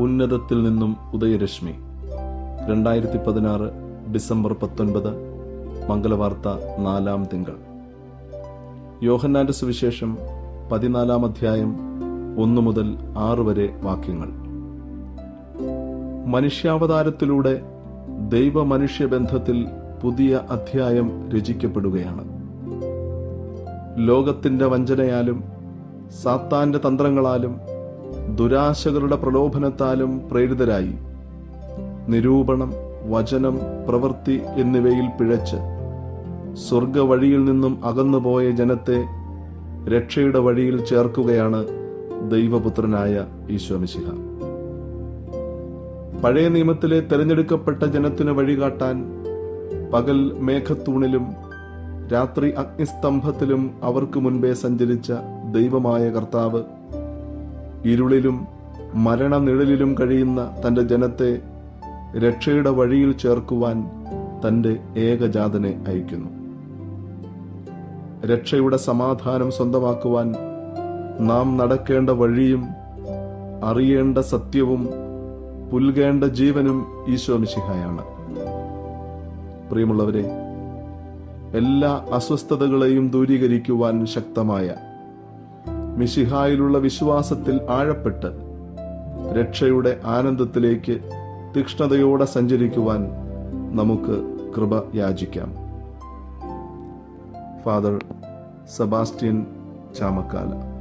ഉന്നതത്തിൽ നിന്നും ഉദയരശ്മി. രണ്ടായിരത്തി പതിനാറ് ഡിസംബർ പത്തൊൻപത് മംഗളവാർത്ത നാലാം തിങ്കൾ. യോഹന്നാന്റെ സുവിശേഷം പതിനാലാം അധ്യായം ഒന്നു മുതൽ ആറ് വരെ വാക്യങ്ങൾ. മനുഷ്യാവതാരത്തിലൂടെ ദൈവ മനുഷ്യ ബന്ധത്തിൽ പുതിയ അധ്യായം രചിക്കപ്പെടുകയാണ്. ലോകത്തിന്റെ വഞ്ചനയാലും സാത്താന്റെ തന്ത്രങ്ങളാലും ദുരാശകളുടെ പ്രലോഭനത്താലും പ്രേരിതരായി. നിരൂപണം വചനം പ്രവൃത്തി എന്നിവയിൽ പിഴച്ച്. സ്വർഗവഴിയിൽ നിന്നും അകന്നുപോയ ജനത്തെ രക്ഷയുടെ വഴിയിൽ ചേർക്കുകയാണ് ദൈവപുത്രനായ ഈശ്വമിശിഹ പഴയ നിയമത്തിലെ തെരഞ്ഞെടുക്കപ്പെട്ട ജനത്തിന് വഴികാട്ടാൻ പകൽ മേഘത്തൂണിലും രാത്രി അഗ്നിസ്തംഭത്തിലും അവർക്ക് മുൻപേ സഞ്ചരിച്ച ദൈവമായ കർത്താവ് ഇരുളിലും മരണനിഴലിലും കഴിയുന്ന തന്റെ ജനത്തെ രക്ഷയുടെ വഴിയിൽ ചേർക്കുവാൻ തന്റെ ഏകജാതനെ അയക്കുന്നു. രക്ഷയുടെ സമാധാനം സ്വന്തമാക്കുവാൻ നാം നടക്കേണ്ട വഴിയും അറിയേണ്ട സത്യവും പുൽകേണ്ട ജീവനും ഈശോമിശിഹായാണ് പ്രിയമുള്ളവരെ എല്ലാ അസ്വസ്ഥതകളെയും ദൂരീകരിക്കുവാൻ ശക്തമായ മിശിഹായിലുള്ള വിശ്വാസത്തിൽ ആഴപ്പെട്ട് രക്ഷയുടെ ആനന്ദത്തിലേക്ക് തീക്ഷ്ണതയോടെ സഞ്ചരിക്കുവാൻ നമുക്ക് കൃപ യാചിക്കാം. Father Sebastian Chamakkala.